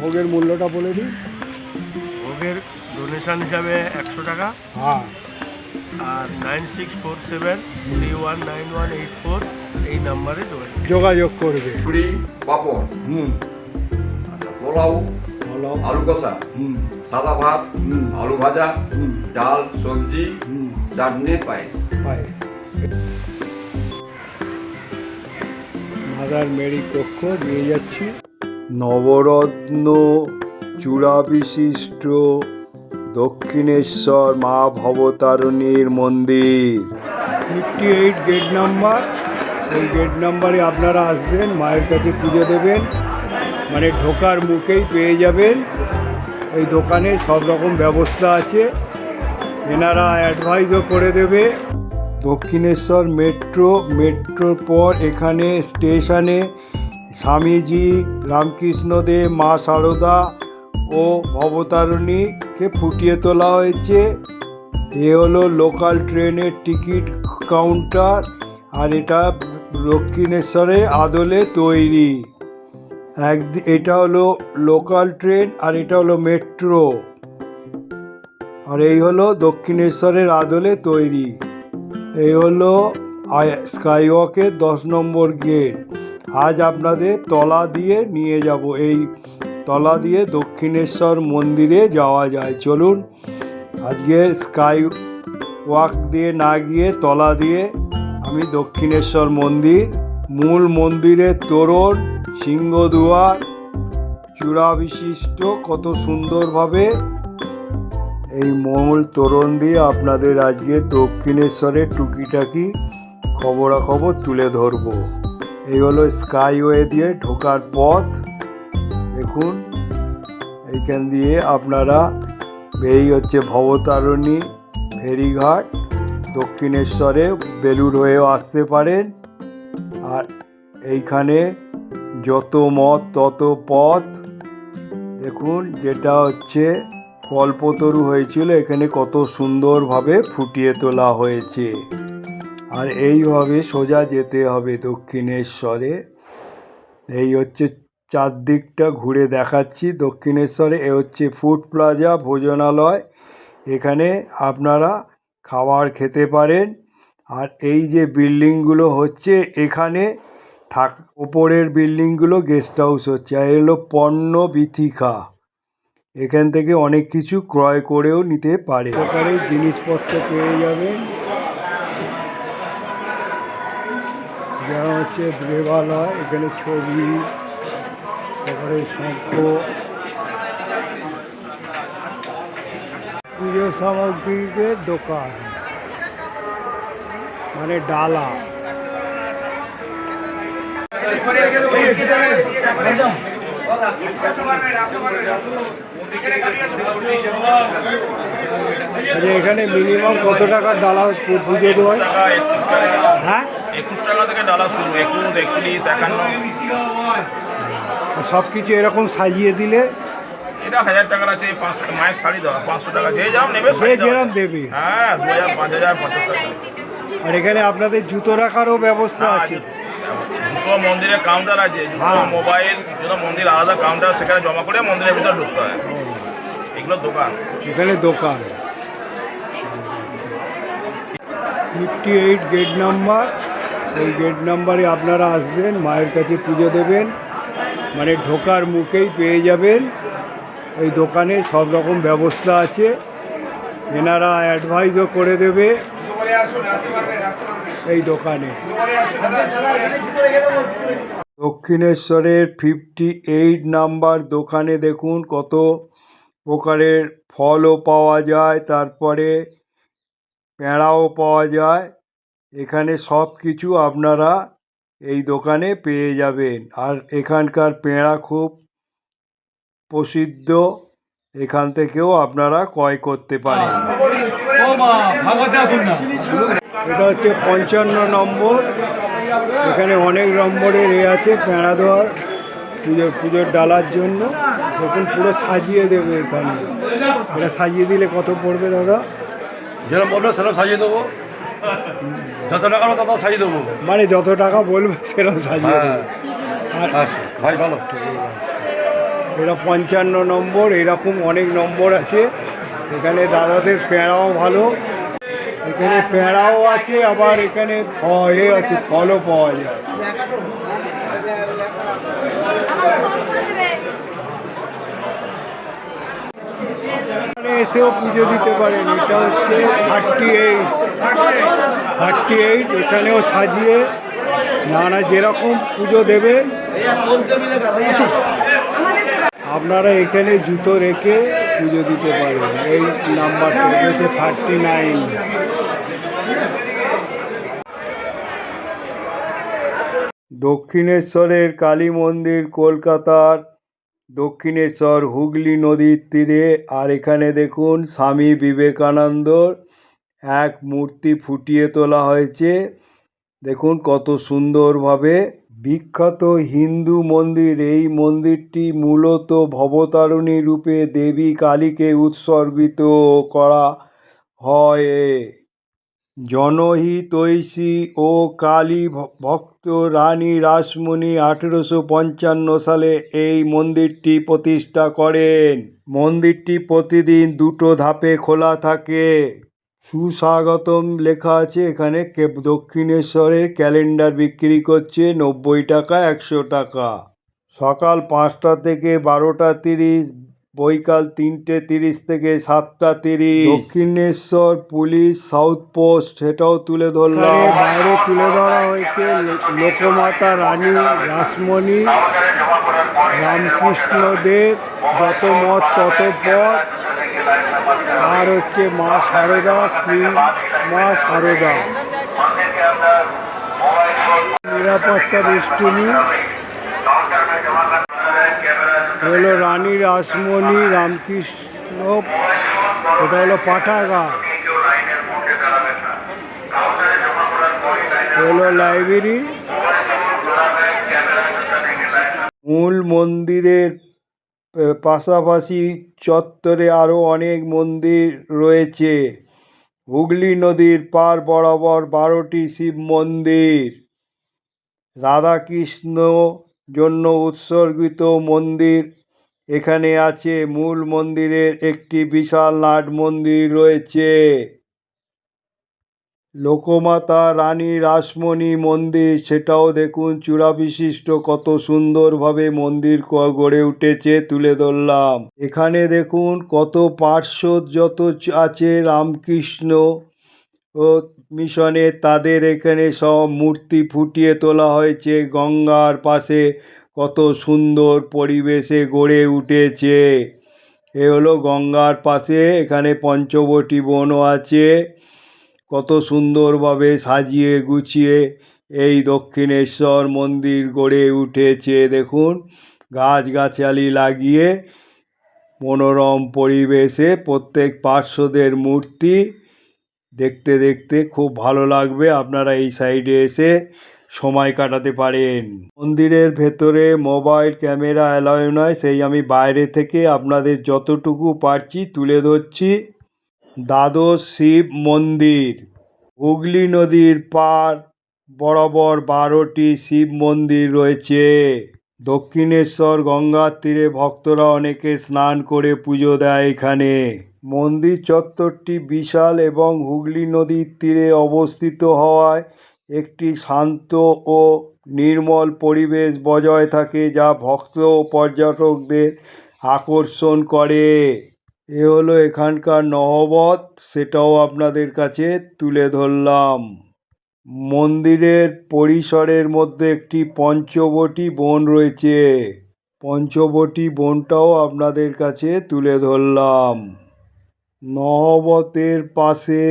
ভোগের মূল্যটা বলে দিন ভোগের ডোনেশন হিসাবে একশো টাকা। হ্যাঁ। আর nine six four seven three one nine one eight four এই নাম্বারে যোগাযোগ করবে। পুরি পাপড়। হুম। পোলাও ভালো আলু কষা। হুম। সাদা ভাত হুম। আলু ভাজা হুম। ডাল সবজি হুম। চাটনি পায়েস। পায়েস। মাদার মেরি কক্ষ দিয়ে যাচ্ছি। নবরত্ন চূড়া বিশিষ্ট দক্ষিণেশ্বর মা ভবতারিণীর মন্দির। ফিফটি এইট গেট নাম্বার ওই গেট নাম্বারে আপনারা আসবেন, মায়ের কাছে পুজো দেবেন মানে ঢোকার মুখেই পেয়ে যাবেন। এই দোকানে সব রকম ব্যবস্থা আছে, এনারা অ্যাডভাইসও করে দেবে। দক্ষিণেশ্বর মেট্রো মেট্রোর পর এখানে স্টেশনে স্বামীজি রামকৃষ্ণদেব, মা সারদা ও ভবতারিণীকে ফুটিয়ে তোলা হয়েছে। এ হলো লোকাল ট্রেনের টিকিট কাউন্টার আর এটা দক্ষিণেশ্বরের আদলে তৈরি। এক এটা হলো লোকাল ট্রেন আর এটা হলো মেট্রো আর এই হলো দক্ষিণেশ্বরের আদলে তৈরি। এই হলো স্কাইওয়াকের দশ নম্বর গেট আজ আপনাদের তলা দিয়ে নিয়ে যাব। এই তলা দিয়ে দক্ষিণেশ্বর মন্দিরে যাওয়া যায়। চলুন, আজকে স্কাই ওয়াক দিয়ে না গিয়ে তলা দিয়ে আমি দক্ষিণেশ্বর মন্দির, মূল মন্দিরের তোরণ সিংহদুয়ার চূড়া বিশিষ্ট কত সুন্দরভাবে এই মূল তোরণ দিয়ে আপনাদের আজকে দক্ষিণেশ্বরের টুকিটাকি খবরাখবর তুলে ধরবো। এই হলো স্কাইওয়ে দিয়ে ঢোকার পথ। দেখুন, এইখান দিয়ে আপনারা এই হচ্ছে ভবতারণী ফেরিঘাট, দক্ষিণেশ্বরে বেলুর হয়েও আসতে পারেন। আর এইখানে যত মত, তত পথ। দেখুন, যেটা হচ্ছে কল্পতরু হয়েছিল, এখানে কত সুন্দরভাবে ফুটিয়ে তোলা হয়েছে। আর এইভাবে সোজা যেতে হবে দক্ষিণেশ্বরে। এই হচ্ছে চারদিকটা ঘুরে দেখাচ্ছি দক্ষিণেশ্বরে। এ হচ্ছে ফুড প্লাজা, ভোজনালয়। এখানে আপনারা খাবার খেতে পারেন। আর এই যে বিল্ডিংগুলো হচ্ছে, এখানে থাক, ওপরের বিল্ডিংগুলো গেস্ট হাউস হচ্ছে। আর এলো পণ্য বিথিকা। এখান থেকে অনেক কিছু ক্রয় করেও নিতে পারে। জিনিসপত্র পেয়ে যাবেন। যেমন হচ্ছে দেবালয় এখানে ছবি তারপরে শঙ্খ পুজো সামগ্রীদের দোকান মানে ডালা আচ্ছা এখানে মিনিমাম কত টাকার ডালা পু- পুজো দেওয়া হয়? টাকা থেকে ডালা শুরু একুশ একত্রিশ একান্ন। সব কিছু এরকম সাজিয়ে দিলে এটা হাজার টাকার আছে পাঁচশো মায়ের শাড়ি দেওয়া পাঁচশো টাকা। যে যেরকম নেবে যে শাড়ি দেওয়া যেরম দেবে। হ্যাঁ দু হাজার পাঁচ হাজার পঞ্চাশ টাকা। আর এখানে আপনাদের জুতো রাখারও ব্যবস্থা হ্যাঁ, আছে। দুটো মন্দিরে কাউন্টার আছে দুটো। মোবাইল দুটো মন্দির আলাদা কাউন্টার সেখানে জমা করে মন্দিরের ভিতর ঢুকতে হয়। এগুলো দোকান। এখানে দোকান। ফিফটি এইট গেট নাম্বার ওই গেট নাম্বারে আপনারা আসবেন, মায়ের কাছে পুজো দেবেন মানে ঢোকার মুখেই পেয়ে যাবেন। এই দোকানে সব রকম ব্যবস্থা আছে, এনারা অ্যাডভাইসও করে দেবে এই দোকানে। দক্ষিণেশ্বরের ফিফটি এইট নাম্বার দোকানে দেখুন কত প্রকারের ফলও পাওয়া যায়, তারপরে প্যাঁড়াও পাওয়া যায়। এখানে সব কিছু আপনারা এই দোকানে পেয়ে যাবেন। আর এখানকার পেঁড়া খুব প্রসিদ্ধ। এখান থেকেও আপনারা ক্রয় করতে পারেন। এটা হচ্ছে পঞ্চান্ন নম্বর। এখানে অনেক নম্বরের এ আছে, পেঁড়া দেওয়ার পুজো পুজোর ডালার জন্য। দেখুন, পুরো সাজিয়ে দেবে এখানে। এটা সাজিয়ে দিলে কত পড়বে দাদা? যেরকম বলবে সেরকম সাজিয়ে দেবো। যত টাকা তত সাজিয়ে দেবো। মানে যত টাকা বলবে সেরকম সাজিয়ে হ্যাঁ। আচ্ছা ভাই ভালো এটা পঞ্চান্ন নম্বর এরকম অনেক নম্বর আছে। এখানে দাদাদের পেঁড়াও ভালো। এখানে পেঁড়াও আছে আবার এখানে এ আছে ফলও পাওয়া যায়। এখানে এসেও পুজো দিতে পারেন এটা হচ্ছে থার্টি এইট থার্টি এইট, এখানেও সাজিয়ে নানা যেরকম পুজো দেবে। আপনারা এখানে জুতো রেখে পুজো দিতে পারেন এই নাম্বারটা হচ্ছে থার্টি নাইন। দক্ষিণেশ্বরের কালী মন্দির, কলকাতার দক্ষিণেশ্বর হুগলি নদীর তীরে। আর এখানে দেখুন স্বামী বিবেকানন্দর এক মূর্তি ফুটিয়ে তোলা হয়েছে। দেখুন কত সুন্দরভাবে বিখ্যাত হিন্দু মন্দির। এই মন্দিরটি মূলত ভবতারিণী রূপে দেবী কালীকে উৎসর্গিত করা হয়। জনহিতৈষী ও কালী ভক্ত রানী রাসমণি আঠেরোশো পঞ্চান্ন সালে এই মন্দিরটি প্রতিষ্ঠা করেন। মন্দিরটি প্রতিদিন দুটো ধাপে খোলা থাকে। সুস্বাগতম লেখা আছে এখানে। কে- দক্ষিণেশ্বরের ক্যালেন্ডার বিক্রি করছে নব্বই টাকা, একশো টাকা। সকাল পাঁচটা থেকে বারোটা তিরিশ, বৈকাল তিনটে তিরিশ থেকে সাতটা তিরিশ। দক্ষিণেশ্বর পুলিশ সাউথ পোস্ট, সেটাও তুলে ধরলাম। বাইরে তুলে ধরা হয়েছে লোকমাতা রানী রাসমণি রামকৃষ্ণদেব যত মত তত পথ। আর হচ্ছে মা সারদা, শ্রী মা সারদা। নিরাপত্তা বেষ্টনী হলো রানী রাসমণি, রামকৃষ্ণ এটা হলো পাঠাগার হলো লাইব্রেরি। মূল মন্দিরের পাশাপাশি চত্বরে আরও অনেক মন্দির রয়েছে। হুগলি নদীর পার বরাবর বারোটি শিব মন্দির। রাধাকৃষ্ণ জন্য উৎসর্গিত মন্দির এখানে আছে। মূল মন্দিরের একটি বিশাল নাট মন্দির রয়েছে। লোকমাতা, রানী, রাসমণি মন্দির, সেটাও দেখুন চূড়া বিশিষ্ট কত সুন্দরভাবে মন্দির গড়ে উঠেছে, তুলে ধরলাম। এখানে দেখুন কত পার্শ্বদ যত আছে রামকৃষ্ণ ও মিশনে, তাদের এখানে সব মূর্তি ফুটিয়ে তোলা হয়েছে, গঙ্গার পাশে কত সুন্দর পরিবেশে গড়ে উঠেছে। এ হলো গঙ্গার পাশে এখানে পঞ্চবটী বনও আছে। কত সুন্দরভাবে সাজিয়ে গুছিয়ে এই দক্ষিণেশ্বর মন্দির গড়ে উঠেছে। দেখুন, গাছগাছালি লাগিয়ে মনোরম পরিবেশে প্রত্যেক পার্শ্বদের মূর্তি দেখতে দেখতে খুব ভালো লাগবে। আপনারা এই সাইডে এসে সময় কাটাতে পারেন। মন্দিরের ভেতরে মোবাইল ক্যামেরা অ্যালাউ নয়, সেই আমি বাইরে থেকে আপনাদের যতটুকু পারছি তুলে ধরছি। দ্বাদশ শিব মন্দির। হুগলি নদীর পার বরাবর বারোটি শিব মন্দির রয়েছে। দক্ষিণেশ্বর গঙ্গার তীরে ভক্তরা অনেকে স্নান করে পুজো দেয় এখানে। মন্দির চত্বরটি বিশাল এবং হুগলি নদীর তীরে অবস্থিত হওয়ায় একটি শান্ত ও নির্মল পরিবেশ বজায় থাকে যা ভক্ত ও পর্যটকদের আকর্ষণ করে। এ হলো এখানকার নহবত সেটাও আপনাদের কাছে তুলে ধরলাম। মন্দিরের পরিসরের মধ্যে একটি পঞ্চবটী বন রয়েছে। পঞ্চবটী বনটাও আপনাদের কাছে তুলে ধরলাম। নহবতের পাশে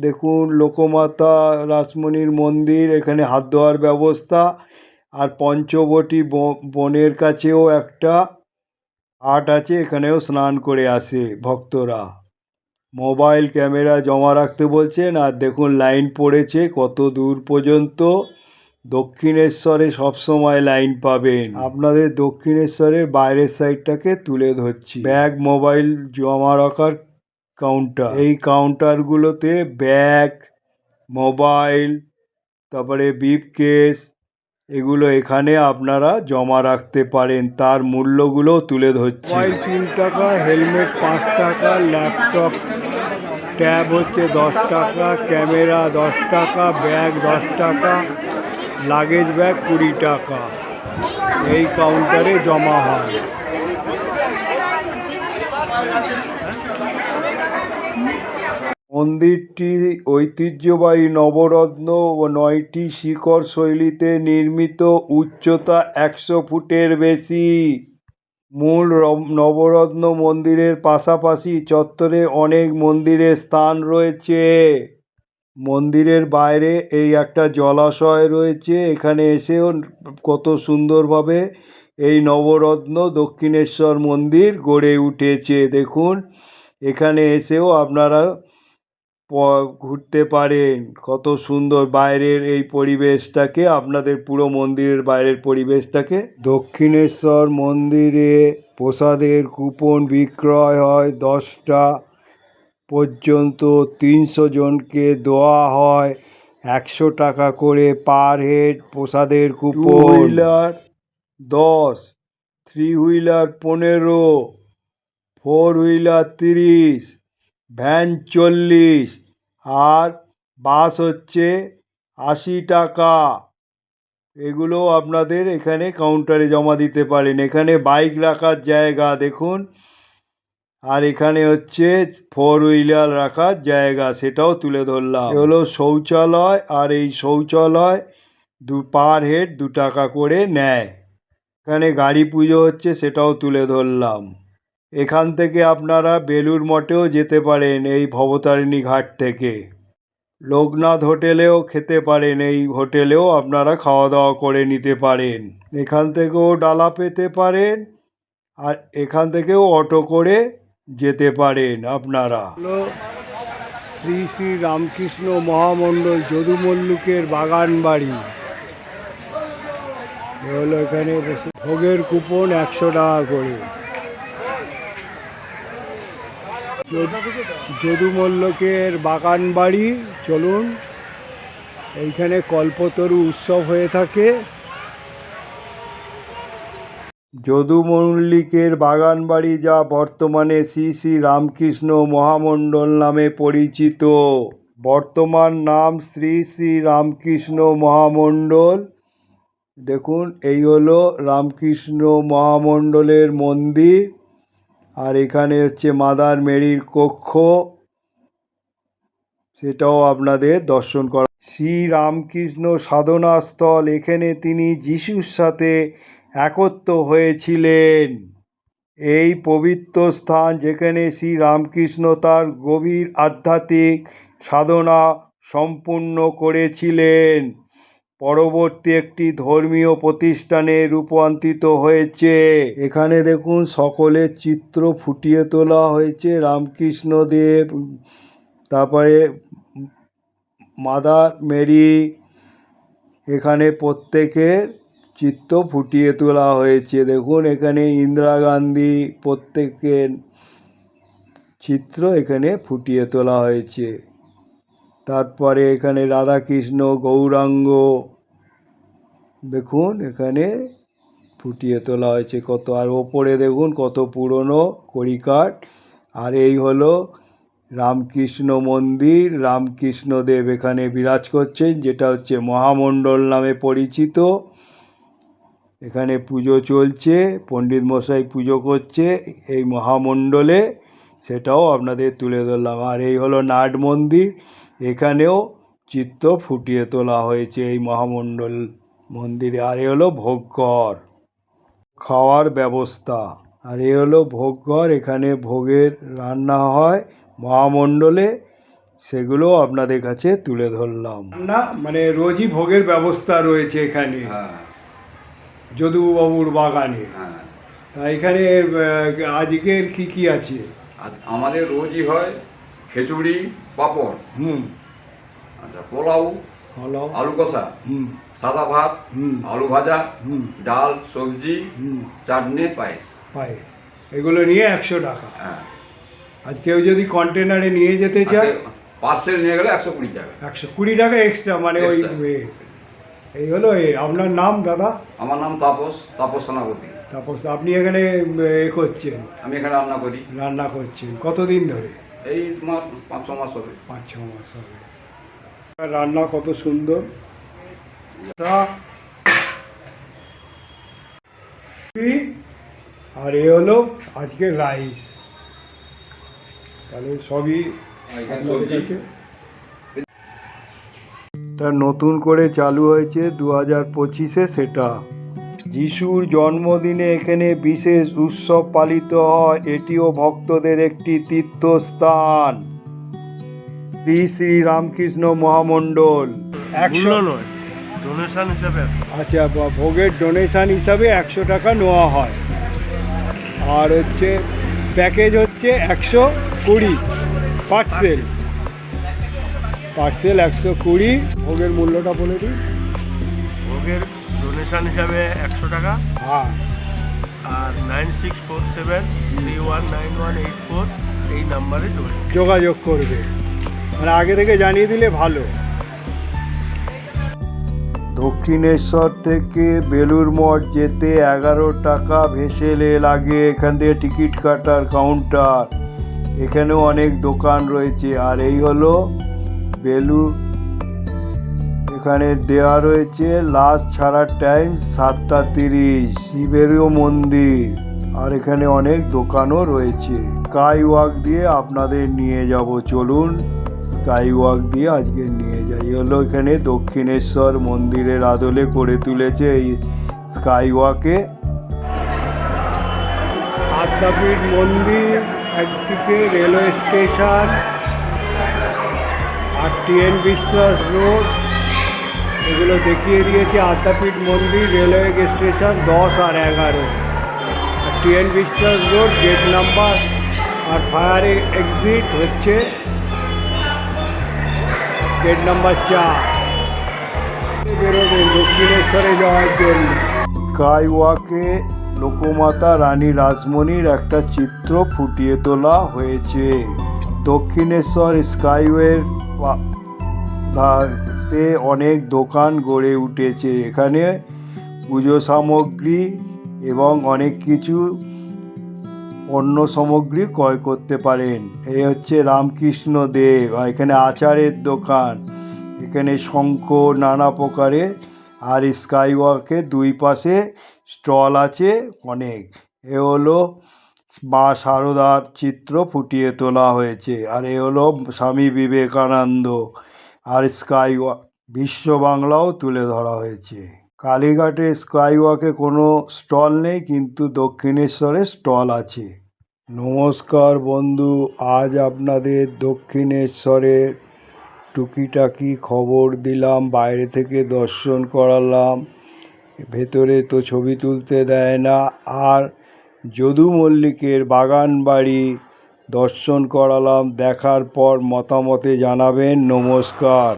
দেখুন লোকমাতা রাসমণির মন্দির, এখানে হাত ধোয়ার ব্যবস্থা। আর পঞ্চবটী বনের কাছেও একটা আট আছে, এখানেও স্নান করে আসে ভক্তরা। মোবাইল ক্যামেরা জমা রাখতে বলছেন আর দেখুন, লাইন পড়েছে কত দূর পর্যন্ত। দক্ষিণেশ্বরে সবসময় লাইন পাবেন। আপনাদের দক্ষিণেশ্বরের বাইরের সাইডটাকে তুলে ধরছি। ব্যাগ, মোবাইল জমা রাখার কাউন্টার। এই কাউন্টারগুলোতে ব্যাগ, মোবাইল, তারপরে বিপ কেস এগুলো এখানে আপনারা জমা রাখতে পারেন। তার মূল্যগুলো তুলে ধরছি। মোবাইল তিন টাকা, হেলমেট পাঁচ টাকা, ল্যাপটপ ট্যাব হচ্ছে দশ টাকা, ক্যামেরা দশ টাকা, ব্যাগ দশ টাকা, লাগেজ ব্যাগ কুড়ি টাকা। এই কাউন্টারে জমা হয়। মন্দিরটি ঐতিহ্যবাহী নবরত্ন ও নয়টি শিখর শৈলীতে নির্মিত, উচ্চতা একশো ফুটের বেশি। মূল নবরত্ন মন্দিরের পাশাপাশি চত্বরে অনেক মন্দিরের স্থান রয়েছে। মন্দিরের বাইরে এই একটা জলাশয় রয়েছে, এখানে এসেও কত সুন্দরভাবে এই নবরত্ন দক্ষিণেশ্বর মন্দির গড়ে উঠেছে। দেখুন, এখানে এসেও আপনারা ঘুরতে পারেন। কত সুন্দর বাইরের এই পরিবেশটাকে, আপনাদের পুরো মন্দিরের বাইরের পরিবেশটাকে। দক্ষিণেশ্বর মন্দিরে প্রসাদের কুপন বিক্রয় হয় দশটা পর্যন্ত, তিনশো জনকে দেওয়া হয় একশো টাকা করে পার হেড প্রসাদের কুপন। হুইলার দশ, থ্রি হুইলার পনেরো, ফোর হুইলার তিরিশ ভ্যান চল্লিশ আর বাস হচ্ছে আশি টাকা। এগুলো আপনাদের এখানে কাউন্টারে জমা দিতে পারেন। এখানে বাইক রাখার জায়গা দেখুন। আর এখানে হচ্ছে ফোর হুইলার রাখার জায়গা, সেটাও তুলে ধরলাম। হলো শৌচালয় আর এই শৌচালয় দু পার হেড দু টাকা করে নেয়। এখানে গাড়ি পুজো হচ্ছে, সেটাও তুলে ধরলাম। এখান থেকে আপনারা বেলুর মঠেও যেতে পারেন এই ভবতারিণী ঘাট থেকে। লোকনাথ হোটেলেও খেতে পারেন, এই হোটেলেও আপনারা খাওয়া দাওয়া করে নিতে পারেন। এখান থেকেও ডালা পেতে পারেন আর এখান থেকেও অটো করে যেতে পারেন আপনারা। শ্রী শ্রী রামকৃষ্ণ মহামণ্ডল যদু মল্লিকের বাগান বাড়ি। হলো এখানে ভোগের কুপন একশো টাকা করে। যদু- মল্লিকের বাগান বাড়ি, চলুন। এইখানে কল্পতরু উৎসব হয়ে থাকে। যদু মল্লিকের বাগান বাড়ি যা বর্তমানে শ্রী শ্রী রামকৃষ্ণ মহামণ্ডল নামে পরিচিত। বর্তমান নাম শ্রী শ্রী রামকৃষ্ণ মহামণ্ডল। দেখুন, এই হলো রামকৃষ্ণ মহামণ্ডলের মন্দির। আর এখানে হচ্ছে মাদার মেরির কক্ষ। সেটাও আপনাদের দর্শন করা শ্রী রামকৃষ্ণ সাধনাস্থল। এখানে তিনি যিশুর সাথে একত্র হয়েছিলেন। এই পবিত্র স্থান যেখানে শ্রী রামকৃষ্ণ তার গভীর আধ্যাত্মিক সাধনা সম্পূর্ণ করেছিলেন। পরবর্তী একটি ধর্মীয় প্রতিষ্ঠানে রূপান্তরিত হয়েছে। এখানে দেখুন সকলের চিত্র ফুটিয়ে তোলা হয়েছে। রামকৃষ্ণদেব তারপরে মাদার মেরি, এখানে প্রত্যেকের চিত্র ফুটিয়ে তোলা হয়েছে। দেখুন, এখানে ইন্দিরা গান্ধী প্রত্যেকের চিত্র এখানে ফুটিয়ে তোলা হয়েছে। তারপরে এখানে রাধাকৃষ্ণ, গৌরাঙ্গ, দেখুন এখানে ফুটিয়ে তোলা হয়েছে কত, আর ওপরে দেখুন কত পুরনো কড়িকাঠ। আর এই হলো রামকৃষ্ণ মন্দির, রামকৃষ্ণদেব এখানে বিরাজ করছেন, যেটা হচ্ছে মহামণ্ডল নামে পরিচিত। এখানে পুজো চলছে, পণ্ডিত মশাই পুজো করছে এই মহামণ্ডলে, সেটাও আপনাদের তুলে ধরলাম। আর এই হলো নাট মন্দির এখানেও চিত্র ফুটিয়ে তোলা হয়েছে এই মহামণ্ডল মন্দিরে। আর এ হলো ভোগঘর খাওয়ার ব্যবস্থা। আর এ হলো ভোগঘর এখানে ভোগের রান্না হয় মহামণ্ডলে। সেগুলো আপনাদের কাছে তুলে ধরলাম। না মানে রোজই ভোগের ব্যবস্থা রয়েছে এখানে। হ্যাঁ। যদুবাবুর বাগানে। হ্যাঁ। তা এখানে আজকের কি কি আছে? আমাদের রোজই হয় খিচুড়ি পাঁপড়। হুম। আচ্ছা পোলাও পোলাও। আলু কষা হুম। সাদা ভাত হুম। আলু ভাজা হুম। ডাল সবজি হুম। চাটনি পায়েস। পায়েস। এগুলো নিয়ে একশো টাকা। হ্যাঁ। আজ কেউ যদি কন্টেনারে নিয়ে যেতে চায়? পার্সেল নিয়ে গেলে একশো কুড়ি টাকা। একশো কুড়ি টাকা এক্সট্রা মানে ওই এই হলো এ। আপনার নাম দাদা? আমার নাম তাপস তাপস সেনাপতি। তারপর আপনি এখানে এ করছেন? আমি এখানে রান্না করি। রান্না করছেন। কতদিন ধরে? এই তোমার পাঁচ ছ মাস হবে। পাঁচ ছ মাস হবে। রান্না কত সুন্দর। আর এ হলো আজকে রাইস। তাহলে সবই তা নতুন করে চালু হয়েছে দু হাজার পঁচিশে সেটা। যিশুর জন্মদিনে এখানে বিশেষ উৎসব পালিত হয় এটিও ভক্তদের একটি তীর্থস্থান। শ্রী শ্রী রামকৃষ্ণ মহামণ্ডল। একশো নয় ডোনেশন হিসাবে আচ্ছা ভোগের ডোনেশন হিসাবে একশো টাকা নেওয়া হয়। আর হচ্ছে প্যাকেজ হচ্ছে একশো কুড়ি পার্সেল পার্সেল একশো কুড়ি। ভোগের মূল্যটা বলে দিই। ভোগের ডোনেশন হিসাবে একশো টাকা। হ্যাঁ। আর nine six four seven three one nine one eight four এই নাম্বারে যোগাযোগ করবে। মানে আগে থেকে জানিয়ে দিলে ভালো। দক্ষিণেশ্বর থেকে বেলুর মঠ যেতে এগারো টাকা ভেসেলে লাগে। এখান থেকে টিকিট কাটার কাউন্টার এখানেও অনেক দোকান রয়েছে। আর এই হলো বেলু এখানে দেওয়া রয়েছে লাস্ট ছাড়ার টাইম সাতটা তিরিশ। শিবেরও মন্দির। আর এখানে অনেক দোকানও রয়েছে। স্কাই ওয়াক দিয়ে আপনাদের নিয়ে যাব, চলুন। স্কাই ওয়াক দিয়ে আজকে নিয়ে যাই। হলো এখানে দক্ষিণেশ্বর মন্দিরের আদলে করে তুলেছে এই স্কাই ওয়াকে আদ্যাপীঠ মন্দির, একদিকে রেলওয়ে স্টেশন আর টিএন বিশ্বাস রোড এগুলো দেখিয়ে দিয়েছে আদ্যাপীঠ মন্দির, রেলওয়ে স্টেশন দশ আর এগারো। আর T N Biswas road gate number আর ফায়ার এক্সিট হচ্ছে গেট নাম্বার চার। বেরোবেন দক্ষিণেশ্বরে যাওয়ার জন্য। স্কাইওয়াকে লোকমাতা রানী রাসমণির একটা চিত্র ফুটিয়ে তোলা হয়েছে। দক্ষিণেশ্বর স্কাইওয়ের ধাতে অনেক দোকান গড়ে উঠেছে। এখানে পুজো সামগ্রী এবং অনেক কিছু পণ্য সামগ্রী ক্রয় করতে পারেন। এই হচ্ছে রামকৃষ্ণ দেব আর এখানে আচারের দোকান। এখানে শঙ্খ নানা প্রকারের আর স্কাই ওয়াকের দুই পাশে স্টল আছে অনেক। এ হলো মা শারদার চিত্র ফুটিয়ে তোলা হয়েছে। আর এ হলো স্বামী বিবেকানন্দ। আর স্কাই ওয়াক বিশ্ব বাংলাও তুলে ধরা হয়েছে। কালীঘাটে স্কাই ওয়াকে কোনো স্টল নেই, কিন্তু দক্ষিণেশ্বরে স্টল আছে। নমস্কার বন্ধু, আজ আপনাদের দক্ষিণেশ্বরের টুকিটাকি খবর দিলাম, বাইরে থেকে দর্শন করালাম। ভেতরে তো ছবি তুলতে দেয় না। আর যদু মল্লিকের বাগান বাড়ি দর্শন করালাম দেখার পর মতামতে জানাবেন নমস্কার।